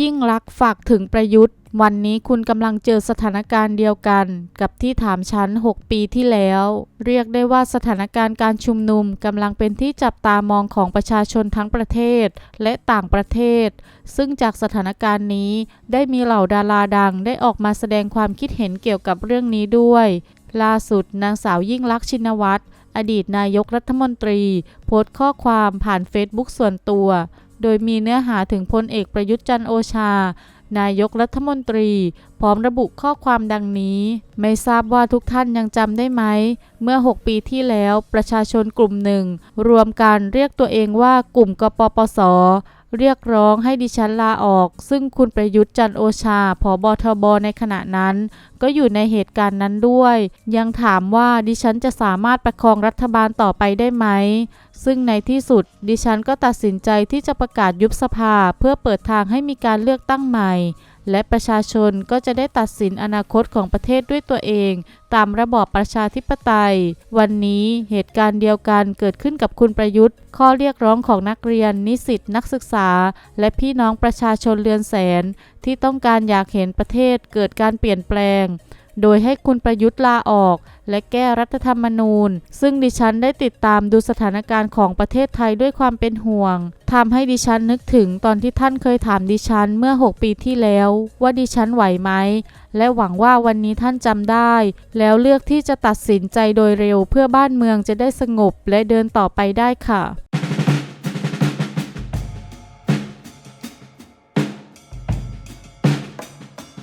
ยิ่งลักษ์ฝากถึงประยุทธ์ วันนี้คุณกำลังเจอสถานการณ์เดียวกัน กับที่ถามฉัน 6 ปีที่แล้ว เรียกได้ว่าสถานการณ์การชุมนุมกำลังเป็นที่จับตามองของประชาชนทั้งประเทศและต่างประเทศ ซึ่งจากสถานการณ์นี้ได้มีเหล่าดาราดังได้ออกมาแสดงความคิดเห็นเกี่ยวกับเรื่องนี้ด้วย ล่าสุดนางสาวยิ่งลักษณ์ชินวัตรอดีตนายกรัฐมนตรี โพสต์ข้อความผ่านเฟซบุ๊กส่วนตัว โดยมีเนื้อหาถึงพลเอกประยุทธ์จันโอชา นายกรัฐมนตรี พร้อมระบุข้อความดังนี้ ไม่ทราบว่าทุกท่านยังจำได้ไหม เมื่อ 6 ปีที่แล้วประชาชนกลุ่มหนึ่ง รวมกันเรียกตัวเองว่ากลุ่มกปปส เรียกร้องให้ดิฉันลาออก ซึ่งคุณประยุทธ์จันโอชาผอบทบในขณะนั้น ก็อยู่ในเหตุการณ์นั้นด้วย ยังถามว่าดิฉันจะสามารถประคองรัฐบาลต่อไปได้ไหม ซึ่งในที่สุด ดิฉันก็ตัดสินใจที่จะประกาศยุบสภาเพื่อเปิดทางให้มีการเลือกตั้งใหม่ และประชาชนก็จะได้ตัดสินอนาคตของประเทศด้วยตัวเอง ตามระบอบประชาธิปไตย วันนี้เหตุการณ์เดียวกันเกิดขึ้นกับคุณประยุทธ์ ข้อเรียกร้องของนักเรียน นิสิตนักศึกษา และพี่น้องประชาชนเรือนแสน ที่ต้องการอยากเห็นประเทศเกิดการเปลี่ยนแปลง โดยให้คุณประยุทธ์ลาออก และแก้รัฐธรรมนูญ ซึ่งดิฉันได้ติดตามดูสถานการณ์ของประเทศไทยด้วยความเป็นห่วงทำให้ดิฉันนึกถึงตอนที่ท่านเคยถามดิฉันเมื่อ 6 ปีที่แล้ว ว่าดิฉันไหวไหม และหวังว่าวันนี้ท่านจำได้ แล้วเลือกที่จะตัดสินใจโดยเร็วเพื่อบ้านเมืองจะได้สงบและเดินต่อไปได้ค่ะ